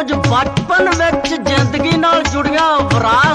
ਕੁਝ ਬਚਪਨ ਵਿੱਚ ਜ਼ਿੰਦਗੀ ਨਾਲ ਜੁੜੀਆਂ ਵਰਾ